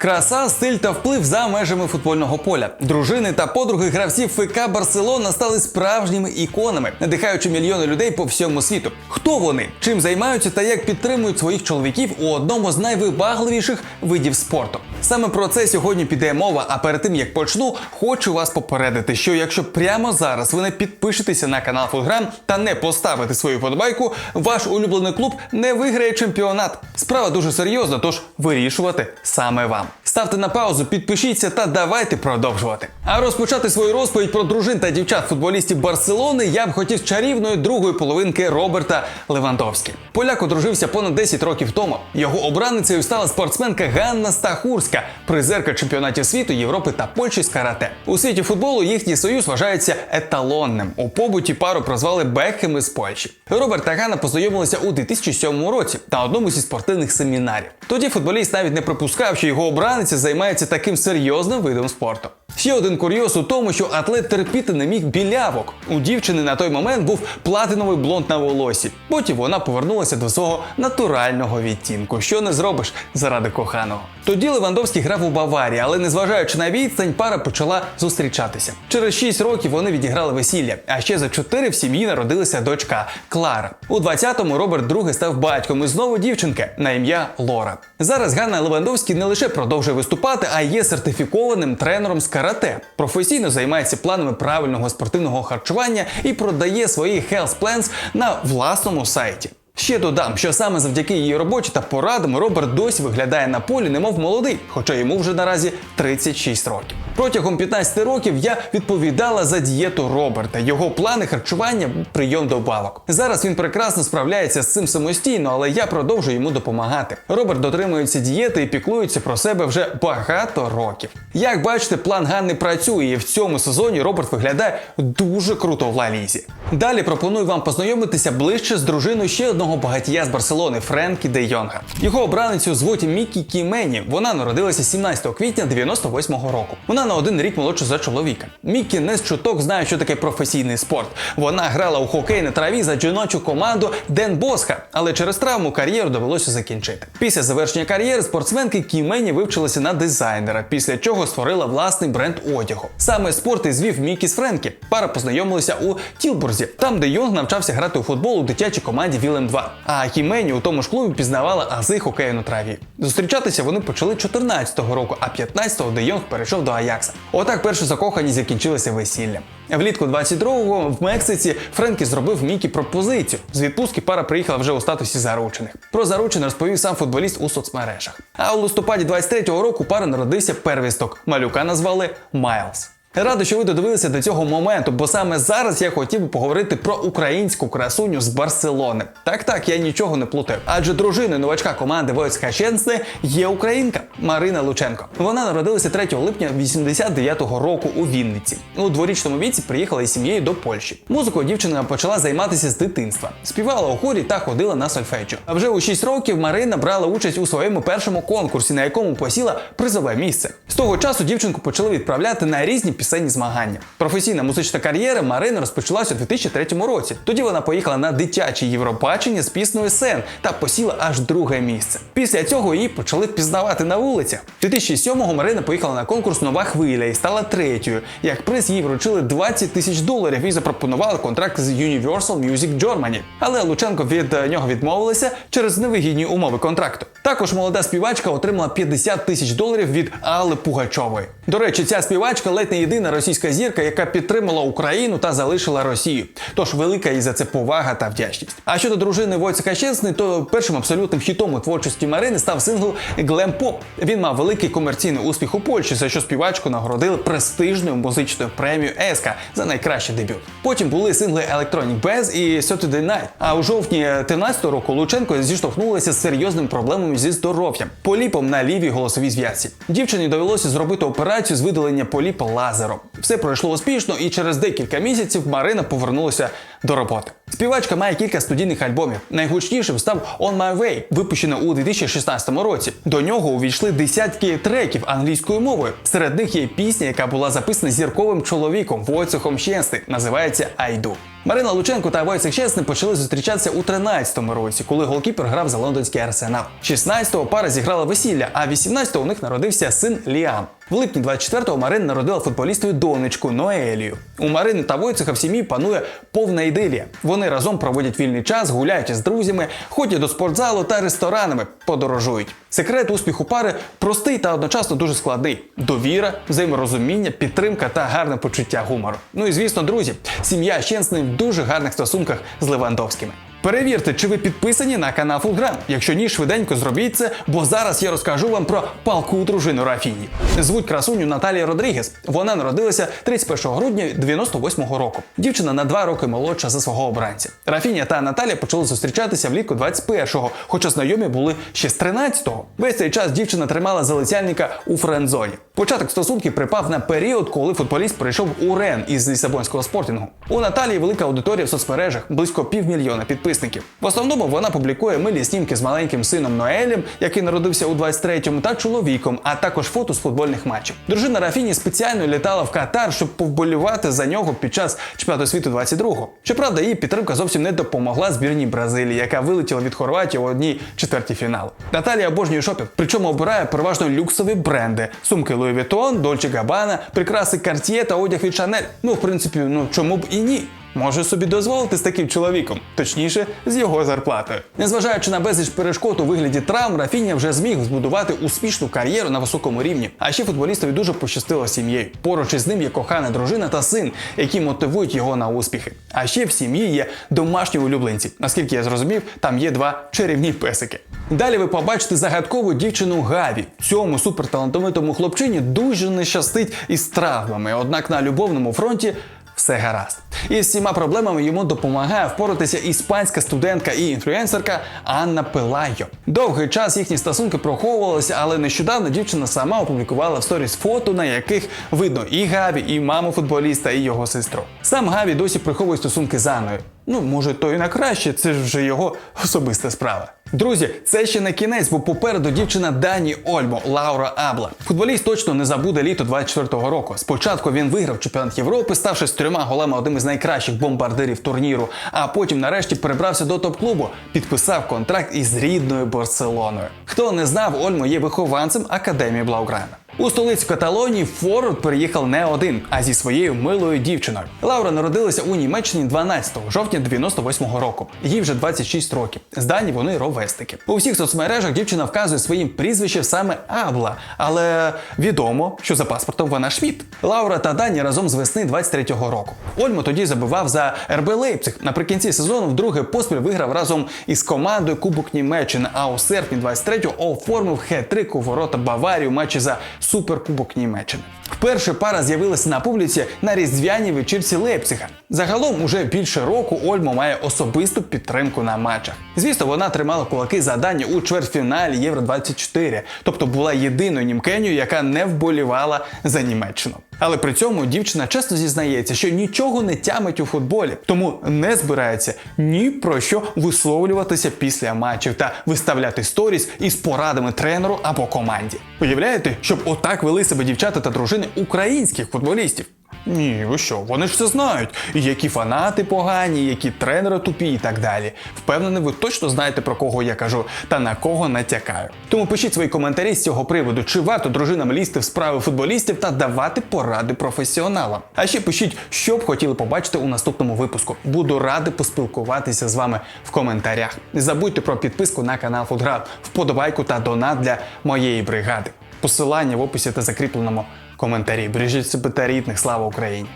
Краса, стиль та вплив за межами футбольного поля. Дружини та подруги гравців ФК Барселона стали справжніми іконами, надихаючи мільйони людей по всьому світу. Хто вони, чим займаються та як підтримують своїх чоловіків у одному з найвибагливіших видів спорту? Саме про це сьогодні піде мова. А перед тим як почну, хочу вас попередити, що якщо прямо зараз ви не підпишетеся на канал Футграм та не поставите свою подбайку, ваш улюблений клуб не виграє чемпіонат. Справа дуже серйозна, тож вирішувати саме вам. Ставте на паузу, підпишіться та давайте продовжувати. А розпочати свою розповідь про дружин та дівчат футболістів Барселони я б хотів з чарівної другої половинки Роберта Левандовські. Поляк одружився понад 10 років тому. Його обраницею стала спортсменка Ганна Стахурська, призерка чемпіонатів світу, Європи та Польщі з карате. У світі футболу їхній союз вважається еталонним. У побуті пару прозвали Бекхем з Польщі. Роберт та Ганна познайомилися у 2007 році на одному зі спортивних семінарів. Тоді футболіст навіть не припускав, що його обраниця займається таким серйозним видом спорту. Ще один курйоз у тому, що атлет терпіти не міг білявок. У дівчини на той момент був платиновий блонд на волосі. Потім вона повернулася до свого натурального відтінку, що не зробиш заради коханого. Тоді Левандовський грав у Баварії, але незважаючи на відстань, пара почала зустрічатися. Через 6 років вони відіграли весілля, а ще за 4 в сім'ї народилася дочка Клара. У 20-му Роберт II став батьком і знову дівчинка на ім'я Лора. Зараз Ганна Левандовський не лише продовжує виступати, а є сертифікованим тренером з карате. Професійно займається планами правильного спортивного харчування і продає свої health plans на власному сайті. Ще додам, що саме завдяки її роботі та порадам Роберт досі виглядає на полі, немов молодий, хоча йому вже наразі 36 років. Протягом 15 років я відповідала за дієту Роберта, його плани харчування, прийом добавок. Зараз він прекрасно справляється з цим самостійно, але я продовжую йому допомагати. Роберт дотримується дієти і піклується про себе вже багато років. Як бачите, план Ганни працює, і в цьому сезоні Роберт виглядає дуже круто в Ла Лізі. Далі пропоную вам познайомитися ближче з дружиною ще одного багатія з Барселони Френкі Де Йонга. Його обраницю звуть Мікі Кімені. Вона народилася 17 квітня 98-го року. Вона на один рік молодша за чоловіка. Мікі не з чуток знає, що таке професійний спорт. Вона грала у хокей на траві за жіночу команду Ден Босха, але через травму кар'єру довелося закінчити. Після завершення кар'єри спортсменки Кімені вивчилася на дизайнера, після чого створила власний бренд одягу. Саме спорт і звів Мікі з Френкі. Пара познайомилися у Тілбурзі, там де Йонг навчався грати у футбол у дитячій команді Вілем 2. А Кімені у тому ж клубі пізнавала ази хокею на траві. Зустрічатися вони почали 14-го року, а 15-го де Йонг перейшов до Аякса. Отак перші закохані закінчилися весіллям. Влітку 22-го в Мексиці Френкі зробив Мікі пропозицію. З відпустки пара приїхала вже у статусі заручених. Про заручене розповів сам футболіст у соцмережах. А у листопаді 23-го року пара народився первісток. Малюка назвали Майлз. Радий, що ви додивилися до цього моменту, бо саме зараз я хотів би поговорити про українську красуню з Барселони. Так, так, я нічого не плутаю. Адже дружиною новачка команди Войцка Щенсне є українка Марина Лученко. Вона народилася 3 липня 89-го року у Вінниці. У дворічному віці приїхала із сім'єю до Польщі. Музикою дівчина почала займатися з дитинства, співала у хорі та ходила на сольфеджіо. А вже у 6 років Марина брала участь у своєму першому конкурсі, на якому посіла призове місце. З того часу дівчинку почали відправляти на різні пісенні змагання. Професійна музична кар'єра Марини розпочалася у 2003 році. Тоді вона поїхала на дитяче Євробачення з піснею Сен та посіла аж друге місце. Після цього її почали пізнавати на вулицях. 2007-го Марина поїхала на конкурс Нова хвиля і стала третьою. Як приз їй вручили 20 тисяч доларів і запропонували контракт з Universal Music Germany. Але Лученко від нього відмовилася через невигідні умови контракту. Також молода співачка отримала 50 тисяч доларів від Алли Пугачової. До речі, ця співачка ледь не єдина російська зірка, яка підтримала Україну та залишила Росію. Тож велика їй за це повага та вдячність. А щодо дружини Войцеха Щесни, то першим абсолютним хітом у творчості Марини став сингл Глем Поп. Він мав великий комерційний успіх у Польщі, за що співачку нагородили престижною музичною премією Еска за найкращий дебют. Потім були сингли Electronic Bass і Saturday Night. А у жовтні 13 року Лученко зіштовхнулася з серйозними проблемами зі здоров'ям, поліпом на лівій голосовій зв'язці. Дівчині довелося зробити операцію з видалення поліпа лазером. Все пройшло успішно, і через декілька місяців Марина повернулася до роботи. Співачка має кілька студійних альбомів. Найгучнішим став On My Way, випущено у 2016 році. До нього увійшли десятки треків англійською мовою. Серед них є пісня, яка була записана зірковим чоловіком Войцехом Щенсти. Називається I Do. Марина Лученко та Войцех Чесний почали зустрічатися у 13-му році, коли голкіпер грав за лондонський арсенал. 16-го пара зіграла весілля, а 18-го у них народився син Ліам. В липні 24-го Марина народила футболістові донечку Ноелію. У Марини та Войцеха в сім'ї панує повна ідилія. Вони разом проводять вільний час, гуляють із друзями, ходять до спортзалу та ресторанами, подорожують. Секрет успіху пари простий та одночасно дуже складний: довіра, взаєморозуміння, підтримка та гарне почуття гумору. Ну і звісно, друзі, сім'я Щенсний в дуже гарних стосунках з Левандовськими. Перевірте, чи ви підписані на канал Фулграм. Якщо ні, швиденько зробіть це, бо зараз я розкажу вам про палку дружину Рафіні. Звуть красуню Наталія Родрігес. Вона народилася 31 грудня 98-го року. Дівчина на два роки молодша за свого обранця. Рафіня та Наталія почали зустрічатися влітку 21-го, хоча знайомі були ще з 13-го. Весь цей час дівчина тримала залицяльника у френдзоні. Початок стосунків припав на період, коли футболіст прийшов у Рен із лісабонського спортингу. У Наталії велика аудиторія в соцмережах, близько півмільйона підписників. В основному вона публікує милі знімки з маленьким сином Ноелем, який народився у 23-му, та чоловіком, а також фото з футбольних матчів. Дружина Рафіні спеціально літала в Катар, щоб повболювати за нього під час чемпіонату світу 22-го. Щоправда, її підтримка зовсім не допомогла збірній Бразилії, яка вилетіла від Хорватії у одній четвертій фіналу. Наталія обожнює шопінг, причому обирає переважно люксові бренди: сумки Louis Vuitton, Dolce Gabbana, прикраси Cartier та одяг від Chanel. Ну, в принципі, ну чому б і ні? Може собі дозволити з таким чоловіком, точніше, з його зарплатою. Незважаючи на безліч перешкод у вигляді травм, Рафіня вже зміг збудувати успішну кар'єру на високому рівні. А ще футболістові дуже пощастило сім'єю. Поруч із ним є кохана дружина та син, які мотивують його на успіхи. А ще в сім'ї є домашні улюбленці. Наскільки я зрозумів, там є два чарівні песики. Далі ви побачите загадкову дівчину Гаві. Цьому суперталантовитому хлопчині дуже не щастить із травмами. Однак на любовному фронті все гаразд. І з всіма проблемами йому допомагає впоратися іспанська студентка і інфлюенсерка Анна Пелайо. Довгий час їхні стосунки проховувалися, але нещодавно дівчина сама опублікувала в сторіс фото, на яких видно і Гаві, і маму футболіста, і його сестру. Сам Гаві досі приховує стосунки з Анною. Ну, може, то і на краще, це ж вже його особиста справа. Друзі, це ще не кінець, бо попереду дівчина Дані Ольмо, Лаура Абла. Футболіст точно не забуде літо 24-го року. Спочатку він виграв чемпіонат Європи, ставши з трьома голами одним із найкращих бомбардирів турніру. А потім, нарешті, перебрався до топ-клубу, підписав контракт із рідною Барселоною. Хто не знав, Ольмо є вихованцем академії Блауграна. У столицю Каталонії Форвард переїхав не один, а зі своєю милою дівчиною. Лаура народилася у Німеччині 12 жовтня 98-го року. Їй вже 26 років. З Дані вони ровесники. У всіх соцмережах дівчина вказує своїм прізвищем саме Абла, але відомо, що за паспортом вона Шмідт. Лаура та Дані разом з весни 23-го року. Ольмо тоді забивав за РБ Лейпциг. Наприкінці сезону вдруге поспіль виграв разом із командою Кубок Німеччини. А у серпні 23-го оформив хет-трик у ворота Баварії у матчі за Суперкубок Німеччини. Вперше пара з'явилася на публіці на різдвяній вечірці Лейпцига. Загалом уже більше року Ольмо має особисту підтримку на матчах. Звісно, вона тримала кулаки за дані у чвертьфіналі Євро 24, тобто була єдиною німкеню, яка не вболівала за Німеччину. Але при цьому дівчина часто зізнається, що нічого не тямить у футболі, тому не збирається ні про що висловлюватися після матчів та виставляти сторіс із порадами тренеру або команді. Уявляєте, щоб отак вели себе дівчата та дружини українських футболістів? Ні, ви що, вони ж все знають. Які фанати погані, які тренери тупі і так далі. Впевнений, ви точно знаєте про кого я кажу та на кого натякаю. Тому пишіть свої коментарі з цього приводу, чи варто дружинам лізти в справи футболістів та давати поради професіоналам. А ще пишіть, що б хотіли побачити у наступному випуску. Буду радий поспілкуватися з вами в коментарях. Не забудьте про підписку на канал Футград, вподобайку та донат для моєї бригади. Посилання в описі та закріпленому коментарі. Бережіть себе та рідних. Слава Україні!